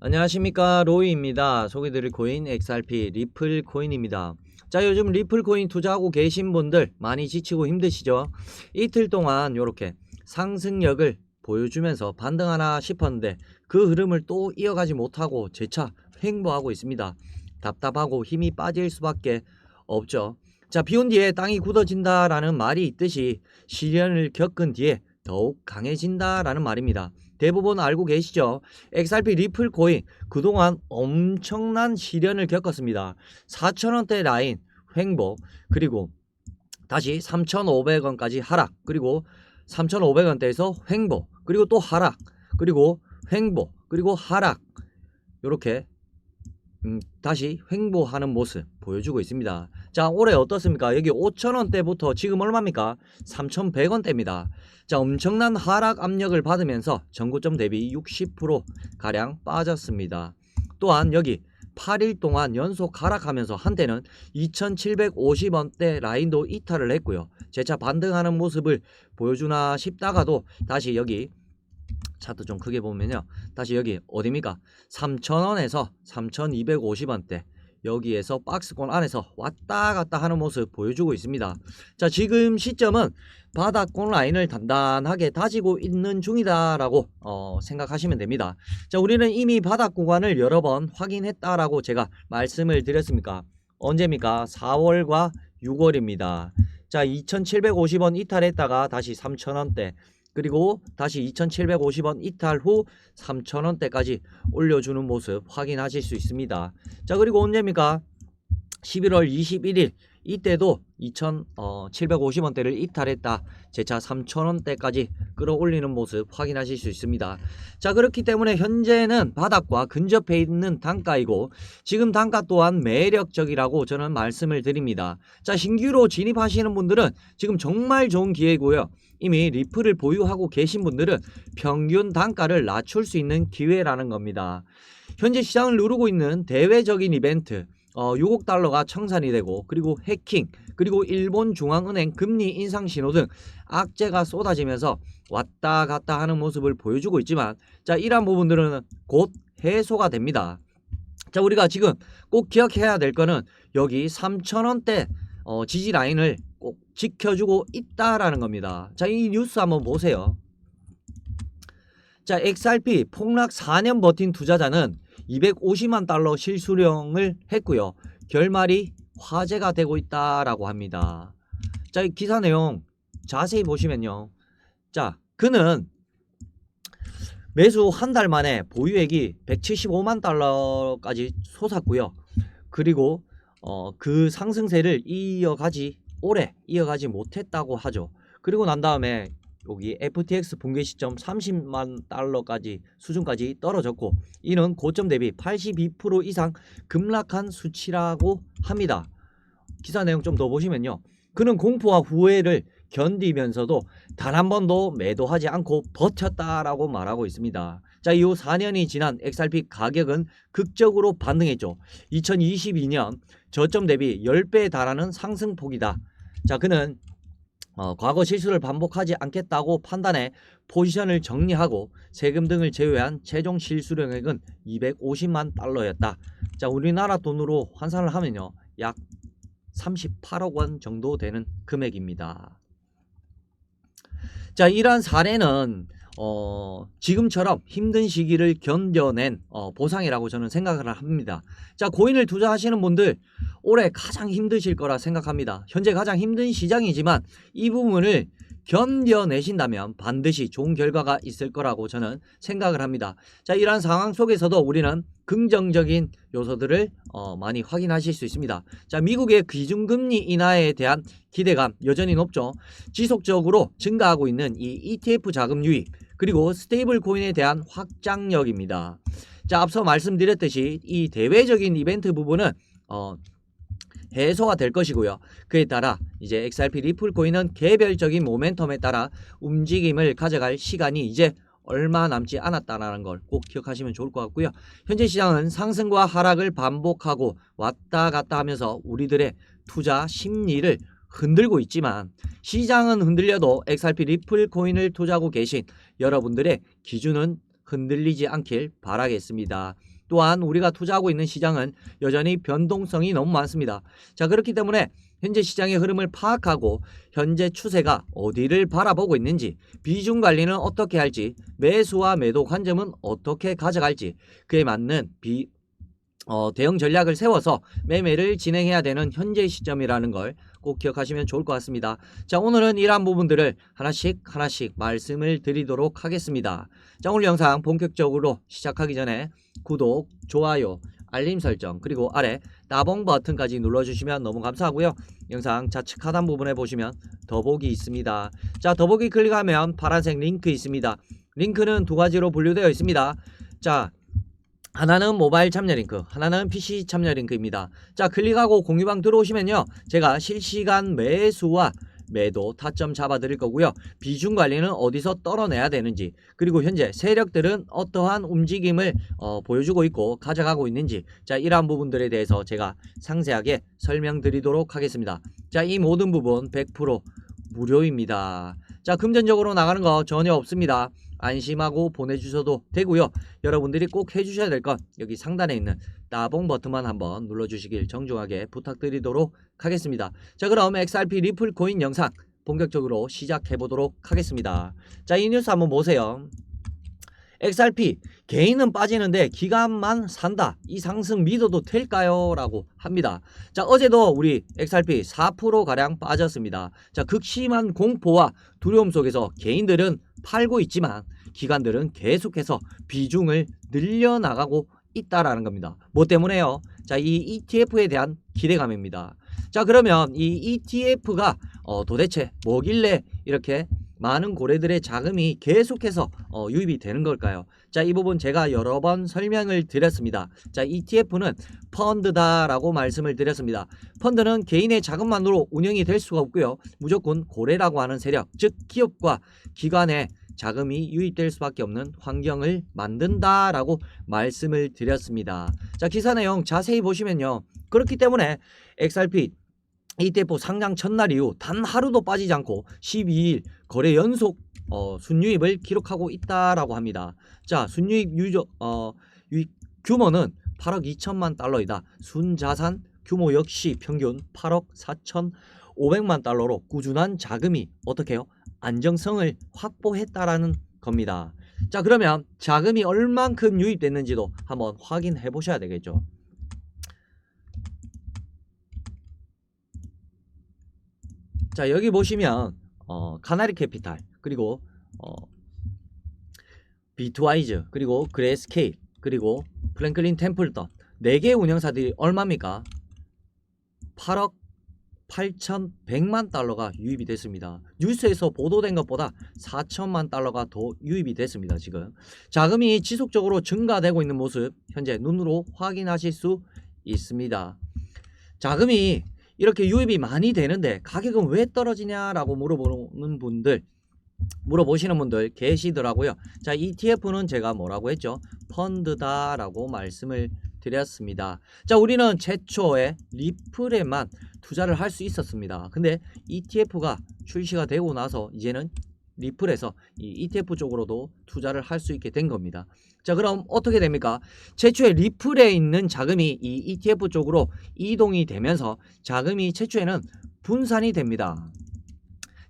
안녕하십니까 로이입니다. 소개드릴 코인 XRP 리플 코인입니다. 자 요즘 리플 코인 투자하고 계신 분들 많이 지치고 힘드시죠? 이틀 동안 이렇게 상승력을 보여주면서 반등하나 싶었는데 그 흐름을 또 이어가지 못하고 재차 횡보하고 있습니다. 답답하고 힘이 빠질 수밖에 없죠. 자 비온 뒤에 땅이 굳어진다라는 말이 있듯이 시련을 겪은 뒤에 더욱 강해진다라는 말입니다. 대부분 알고 계시죠? XRP 리플 코인 그동안 엄청난 시련을 겪었습니다. 4,000원대 라인 횡보 그리고 다시 3,500원까지 하락 그리고 3,500원대에서 횡보 그리고 또 하락 그리고 횡보 그리고 하락 이렇게 음, 다시 횡보하는 모습 보여주고 있습니다. 자 올해 어떻습니까? 여기 5,000원대부터 지금 얼마입니까? 3,100원대입니다. 자 엄청난 하락 압력을 받으면서 전고점 대비 60% 가량 빠졌습니다. 또한 여기 8일 동안 연속 하락하면서 한때는 2,750원대 라인도 이탈을 했고요. 재차 반등하는 모습을 보여주나 싶다가도 다시 여기 차트 좀 크게 보면요. 다시 여기 어디입니까? 3,000원에서 3,250원대 여기에서 박스권 안에서 왔다 갔다 하는 모습 보여주고 있습니다. 자, 지금 시점은 바닥권 라인을 단단하게 다지고 있는 중이다라고 어, 생각하시면 됩니다. 자, 우리는 이미 바닥 구간을 여러 번 확인했다라고 제가 말씀을 드렸습니까? 언제입니까? 4월과 6월입니다. 자, 2,750원 이탈했다가 다시 3,000원대 그리고 다시 2,750원 이탈 후 3,000원대까지 올려주는 모습 확인하실 수 있습니다. 자 그리고 언제입니까? 11월 21일 이때도 2,750원대를 이탈했다. 재차 3,000원대까지 끌어올리는 모습 확인하실 수 있습니다. 자 그렇기 때문에 현재는 바닥과 근접해 있는 단가이고 지금 단가 또한 매력적이라고 저는 말씀을 드립니다. 자 신규로 진입하시는 분들은 지금 정말 좋은 기회고요. 이미 리플을 보유하고 계신 분들은 평균 단가를 낮출 수 있는 기회라는 겁니다. 현재 시장을 누르고 있는 대외적인 이벤트 어, 6억 달러가 청산이 되고 그리고 해킹 그리고 일본 중앙은행 금리 인상 신호 등 악재가 쏟아지면서 왔다 갔다 하는 모습을 보여주고 있지만 자 이러한 부분들은 곧 해소가 됩니다. 자 우리가 지금 꼭 기억해야 될 거는 여기 3천원대 어, 지지 라인을 꼭 지켜주고 있다라는 겁니다. 자 이 뉴스 한번 보세요. 자 XRP 폭락 4년 버틴 투자자는 250만 달러 실수령을 했고요. 결말이 화제가 되고 있다라고 합니다. 자, 이 기사 내용 자세히 보시면요. 자, 그는 매수 한 달 만에 보유액이 175만 달러까지 솟았고요. 그리고 어, 그 상승세를 이어가지 오래 이어가지 못했다고 하죠. 그리고 난 다음에 여기 FTX 붕괴 시점 30만 달러까지 수준까지 떨어졌고 이는 고점 대비 82% 이상 급락한 수치라고 합니다. 기사 내용 좀 더 보시면요. 그는 공포와 후회를 견디면서도 단 한 번도 매도하지 않고 버텼다라고 말하고 있습니다. 자, 이후 4년이 지난 XRP 가격은 극적으로 반등했죠. 2022년 저점 대비 10배에 달하는 상승폭이다. 자, 그는 어, 과거 실수를 반복하지 않겠다고 판단해 포지션을 정리하고 세금 등을 제외한 최종 실수령액은 250만 달러였다. 자, 우리나라 돈으로 환산을 하면요. 약 38억 원 정도 되는 금액입니다. 자, 이러한 사례는 어, 지금처럼 힘든 시기를 견뎌낸 어, 보상이라고 저는 생각을 합니다. 자, 고인을 투자하시는 분들 올해 가장 힘드실 거라 생각합니다. 현재 가장 힘든 시장이지만 이 부분을 견뎌내신다면 반드시 좋은 결과가 있을 거라고 저는 생각을 합니다. 자, 이러한 상황 속에서도 우리는 긍정적인 요소들을 어, 많이 확인하실 수 있습니다. 자, 미국의 기준금리 인하에 대한 기대감 여전히 높죠. 지속적으로 증가하고 있는 이 ETF 자금 유입 그리고 스테이블 코인에 대한 확장력입니다. 자, 앞서 말씀드렸듯이 이 대외적인 이벤트 부분은 어, 해소가 될 것이고요. 그에 따라 이제 XRP 리플 코인은 개별적인 모멘텀에 따라 움직임을 가져갈 시간이 이제 얼마 남지 않았다라는 걸 꼭 기억하시면 좋을 것 같고요. 현재 시장은 상승과 하락을 반복하고 왔다 갔다 하면서 우리들의 투자 심리를 흔들고 있지만 시장은 흔들려도 XRP 리플 코인을 투자하고 계신 여러분들의 기준은 흔들리지 않길 바라겠습니다. 또한 우리가 투자하고 있는 시장은 여전히 변동성이 너무 많습니다. 자, 그렇기 때문에 현재 시장의 흐름을 파악하고 현재 추세가 어디를 바라보고 있는지, 비중 관리는 어떻게 할지, 매수와 매도 관점은 어떻게 가져갈지, 그에 맞는 비, 어, 대응 전략을 세워서 매매를 진행해야 되는 현재 시점이라는 걸 꼭 기억하시면 좋을 것 같습니다. 자, 오늘은 이러한 부분들을 하나씩 하나씩 말씀을 드리도록 하겠습니다. 자, 오늘 영상 본격적으로 시작하기 전에 구독, 좋아요, 알림 설정, 그리고 아래 따봉 버튼까지 눌러주시면 너무 감사하고요. 영상 좌측 하단 부분에 보시면 더보기 있습니다. 자, 더보기 클릭하면 파란색 링크 있습니다. 링크는 두 가지로 분류되어 있습니다. 자, 하나는 모바일 참여 링크, 하나는 PC 참여 링크입니다. 자, 클릭하고 공유방 들어오시면요. 제가 실시간 매수와 매도 타점 잡아 드릴 거고요. 비중 관리는 어디서 떨어내야 되는지, 그리고 현재 세력들은 어떠한 움직임을 어, 보여주고 있고 가져가고 있는지, 자, 이러한 부분들에 대해서 제가 상세하게 설명드리도록 하겠습니다. 자, 이 모든 부분 100% 무료입니다. 자, 금전적으로 나가는 거 전혀 없습니다. 안심하고 보내주셔도 되고요. 여러분들이 꼭 해주셔야 될 건 여기 상단에 있는 따봉 버튼만 한번 눌러주시길 정중하게 부탁드리도록 하겠습니다. 자 그럼 XRP 리플 코인 영상 본격적으로 시작해 보도록 하겠습니다. 자 이 뉴스 한번 보세요. XRP 개인은 빠지는데 기간만 산다. 이 상승 믿어도 될까요? 라고 합니다. 자, 어제도 우리 XRP 4% 가량 빠졌습니다. 자, 극심한 공포와 두려움 속에서 개인들은 팔고 있지만 기관들은 계속해서 비중을 늘려나가고 있다라는 겁니다. 뭐 때문에요? 자, 이 ETF에 대한 기대감입니다. 자, 그러면 이 ETF가 어, 도대체 뭐길래 이렇게 많은 고래들의 자금이 계속해서 어, 유입이 되는 걸까요? 자, 이 부분 제가 여러 번 설명을 드렸습니다. 자, ETF는 펀드다라고 말씀을 드렸습니다. 펀드는 개인의 자금만으로 운영이 될 수가 없고요. 무조건 고래라고 하는 세력, 즉 기업과 기관의 자금이 유입될 수밖에 없는 환경을 만든다라고 말씀을 드렸습니다. 자, 기사 내용 자세히 보시면요. 그렇기 때문에 XRP ETF 상장 첫날 이후 단 하루도 빠지지 않고 12일 거래 연속 어, 순유입을 기록하고 있다라고 합니다. 자, 순유입 유저 어, 유입 규모는 8억 2천만 달러이다. 순자산 규모 역시 평균 8억 4천 5백만 달러로 꾸준한 자금이 어떻게요? 안정성을 확보했다라는 겁니다. 자, 그러면 자금이 얼만큼 유입됐는지도 한번 확인해 보셔야 되겠죠. 자, 여기 보시면 어, 카나리 캐피탈 그리고 어, 비트와이즈 그리고 그레스케일 그리고 플랭클린 템플턴 4개 운영사들이 얼마입니까? 8억 8,100만 달러가 유입이 됐습니다. 뉴스에서 보도된 것보다 4천만 달러가 더 유입이 됐습니다. 지금 자금이 지속적으로 증가되고 있는 모습 현재 눈으로 확인하실 수 있습니다. 자금이 이렇게 유입이 많이 되는데 가격은 왜 떨어지냐라고 물어보는 분들 물어보시는 분들 계시더라고요. 자, ETF는 제가 뭐라고 했죠? 펀드다라고 말씀을 드렸습니다. 자, 우리는 최초에 리플에만 투자를 할 수 있었습니다. 근데 ETF가 출시가 되고 나서 이제는 리플에서 이 ETF 쪽으로도 투자를 할 수 있게 된 겁니다. 자, 그럼 어떻게 됩니까? 최초에 리플에 있는 자금이 이 ETF 쪽으로 이동이 되면서 자금이 최초에는 분산이 됩니다.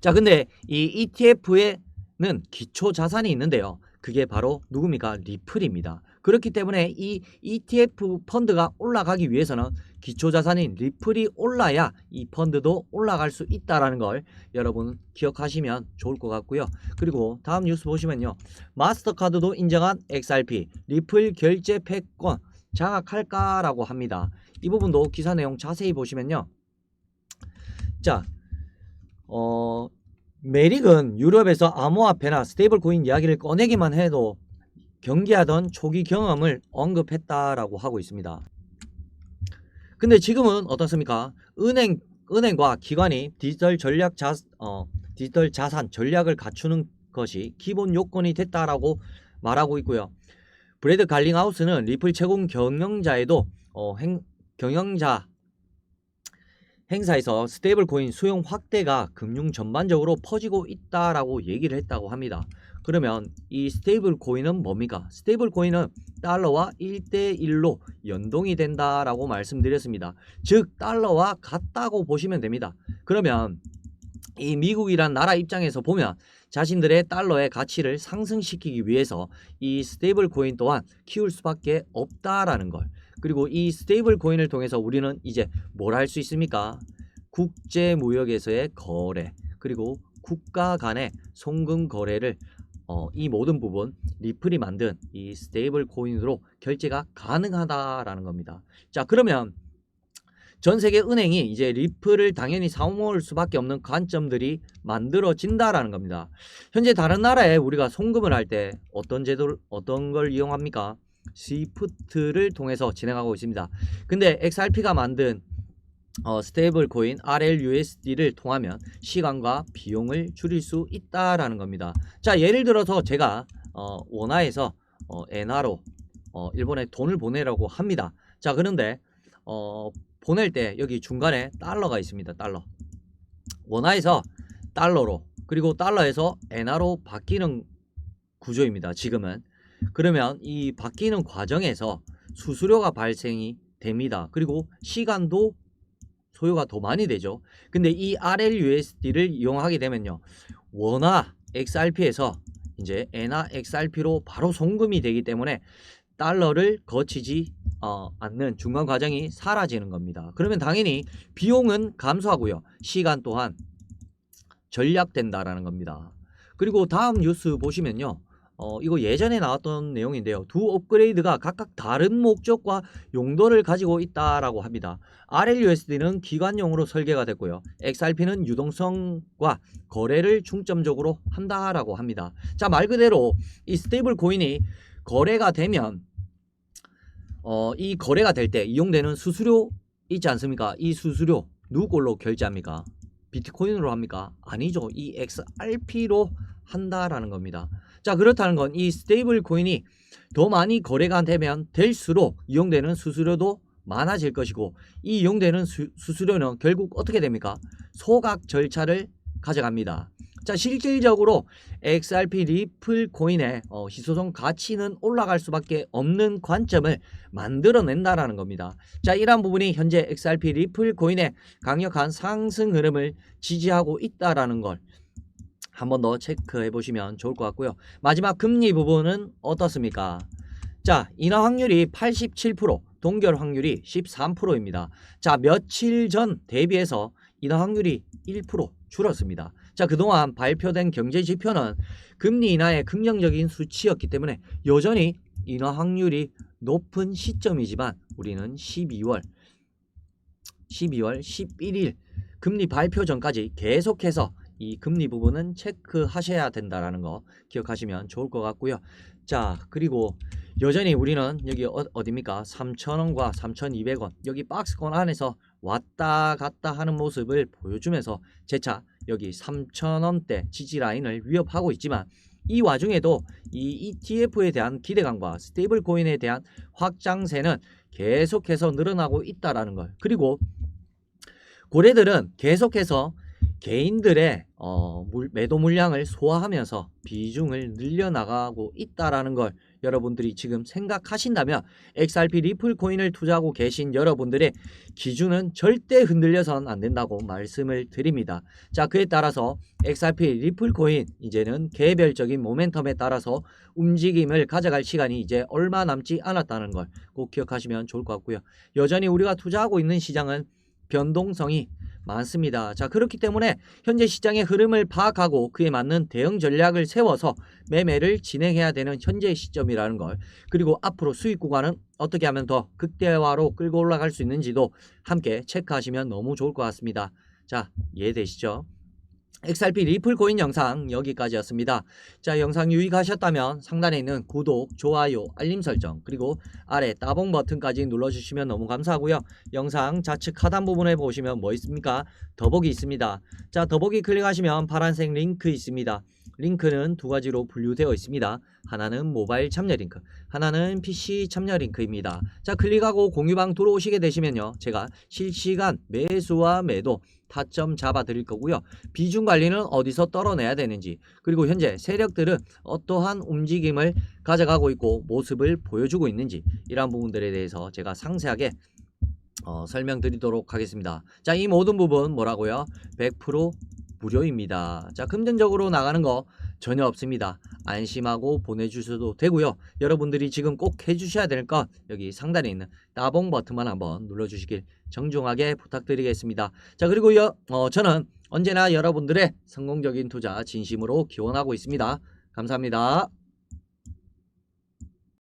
자, 근데 이 ETF에는 기초 자산이 있는데요. 그게 바로 누굽니까? 리플입니다. 그렇기 때문에 이 ETF 펀드가 올라가기 위해서는 기초 자산인 리플이 올라야 이 펀드도 올라갈 수 있다라는 걸 여러분 기억하시면 좋을 것 같고요. 그리고 다음 뉴스 보시면요. 마스터카드도 인정한 XRP 리플 결제 패권 장악할까라고 합니다. 이 부분도 기사 내용 자세히 보시면요. 자, 어, 메릭은 유럽에서 암호화폐나 스테이블 코인 이야기를 꺼내기만 해도 경계하던 초기 경험을 언급했다라고 하고 있습니다. 근데 지금은 어떻습니까? 은행 은행과 기관이 디지털 전략 자 어, 디지털 자산 전략을 갖추는 것이 기본 요건이 됐다라고 말하고 있고요. 브래드 갈링하우스는 리플 채공 경영자에도 어, 행, 경영자 행사에서 스테이블 코인 수용 확대가 금융 전반적으로 퍼지고 있다라고 얘기를 했다고 합니다. 그러면 이 스테이블 코인은 뭡니까? 스테이블 코인은 달러와 1대1로 연동이 된다라고 말씀드렸습니다. 즉 달러와 같다고 보시면 됩니다. 그러면 이 미국이란 나라 입장에서 보면 자신들의 달러의 가치를 상승시키기 위해서 이 스테이블 코인 또한 키울 수밖에 없다라는 걸. 그리고 이 스테이블 코인을 통해서 우리는 이제 뭘 할 수 있습니까? 국제 무역에서의 거래 그리고 국가 간의 송금 거래를 어, 이 모든 부분 리플이 만든 이 스테이블 코인으로 결제가 가능하다라는 겁니다. 자, 그러면 전 세계 은행이 이제 리플을 당연히 사모을 수밖에 없는 관점들이 만들어진다라는 겁니다. 현재 다른 나라에 우리가 송금을 할 때 어떤 제도를 어떤 걸 이용합니까? 스위프트를 통해서 진행하고 있습니다. 근데 XRP가 만든 어, 스테이블 코인 RLUSD를 통하면 시간과 비용을 줄일 수 있다라는 겁니다. 자, 예를 들어서 제가 어, 원화에서 어, 엔화로 어, 일본에 돈을 보내라고 합니다. 자, 그런데 어, 보낼 때 여기 중간에 달러가 있습니다. 달러. 원화에서 달러로 그리고 달러에서 엔화로 바뀌는 구조입니다. 지금은 그러면 이 바뀌는 과정에서 수수료가 발생이 됩니다. 그리고 시간도 소요가 더 많이 되죠. 근데 이 RLUSD를 이용하게 되면요. 원화 XRP에서 이제 엔화 XRP로 바로 송금이 되기 때문에 달러를 거치지 어, 않는 중간 과정이 사라지는 겁니다. 그러면 당연히 비용은 감소하고요. 시간 또한 전략된다라는 겁니다. 그리고 다음 뉴스 보시면요. 어, 이거 예전에 나왔던 내용인데요. 두 업그레이드가 각각 다른 목적과 용도를 가지고 있다라고 합니다. RLUSD는 기관용으로 설계가 됐고요. XRP는 유동성과 거래를 중점적으로 한다라고 합니다. 자, 말 그대로 이 스테이블 코인이 거래가 되면 어, 이 거래가 될 때 이용되는 수수료 있지 않습니까? 이 수수료 누구 걸로 결제합니까? 비트코인으로 합니까? 아니죠. 이 XRP로 한다라는 겁니다. 자, 그렇다는 건 이 스테이블 코인이 더 많이 거래가 되면 될수록 이용되는 수수료도 많아질 것이고 이 이용되는 수, 수수료는 결국 어떻게 됩니까? 소각 절차를 가져갑니다. 자, 실질적으로 XRP 리플 코인의 어, 희소성 가치는 올라갈 수밖에 없는 관점을 만들어낸다라는 겁니다. 자, 이러한 부분이 현재 XRP 리플 코인의 강력한 상승 흐름을 지지하고 있다라는 걸 한번 더 체크해 보시면 좋을 것 같고요. 마지막 금리 부분은 어떻습니까? 자, 인하 확률이 87%, 동결 확률이 13%입니다. 자, 며칠 전 대비해서 인하 확률이 1% 줄었습니다. 자, 그동안 발표된 경제 지표는 금리 인하의 긍정적인 수치였기 때문에 여전히 인하 확률이 높은 시점이지만 우리는 12월 12월 11일 금리 발표 전까지 계속해서 이 금리 부분은 체크하셔야 된다라는 거 기억하시면 좋을 것 같고요. 자, 그리고 여전히 우리는 여기 어, 어디입니까? 3,000원과 3,200원 여기 박스권 안에서 왔다 갔다 하는 모습을 보여주면서 재차 여기 3,000원대 지지 라인을 위협하고 있지만 이 와중에도 이 ETF에 대한 기대감과 스테이블 코인에 대한 확장세는 계속해서 늘어나고 있다라는 걸. 그리고 고래들은 계속해서 개인들의 어, 물, 매도 물량을 소화하면서 비중을 늘려나가고 있다라는 걸 여러분들이 지금 생각하신다면 XRP 리플 코인을 투자하고 계신 여러분들의 기준은 절대 흔들려선 안 된다고 말씀을 드립니다. 자, 그에 따라서 XRP 리플 코인 이제는 개별적인 모멘텀에 따라서 움직임을 가져갈 시간이 이제 얼마 남지 않았다는 걸 꼭 기억하시면 좋을 것 같고요. 여전히 우리가 투자하고 있는 시장은 변동성이 많습니다. 자, 그렇기 때문에 현재 시장의 흐름을 파악하고 그에 맞는 대응 전략을 세워서 매매를 진행해야 되는 현재 시점이라는 걸 그리고 앞으로 수익 구간은 어떻게 하면 더 극대화로 끌고 올라갈 수 있는지도 함께 체크하시면 너무 좋을 것 같습니다. 자, 이해되시죠? XRP 리플 코인 영상 여기까지였습니다. 자, 영상 유익하셨다면 상단에 있는 구독, 좋아요, 알림 설정, 그리고 아래 따봉 버튼까지 눌러주시면 너무 감사하고요. 영상 좌측 하단 부분에 보시면 뭐 있습니까? 더보기 있습니다. 자, 더보기 클릭하시면 파란색 링크 있습니다. 링크는 두 가지로 분류되어 있습니다. 하나는 모바일 참여 링크, 하나는 PC 참여 링크입니다. 자, 클릭하고 공유방 들어오시게 되시면요. 제가 실시간 매수와 매도 타점 잡아 드릴 거고요. 비중 관리는 어디서 떨어내야 되는지, 그리고 현재 세력들은 어떠한 움직임을 가져가고 있고 모습을 보여주고 있는지 이러한 부분들에 대해서 제가 상세하게 어, 설명드리도록 하겠습니다. 자, 이 모든 부분 뭐라고요? 100% 무료입니다. 자, 금전적으로 나가는 거 전혀 없습니다. 안심하고 보내주셔도 되고요. 여러분들이 지금 꼭 해주셔야 될건 여기 상단에 있는 따봉 버튼만 한번 눌러주시길 정중하게 부탁드리겠습니다. 자, 그리고 여, 어, 저는 언제나 여러분들의 성공적인 투자 진심으로 기원하고 있습니다. 감사합니다.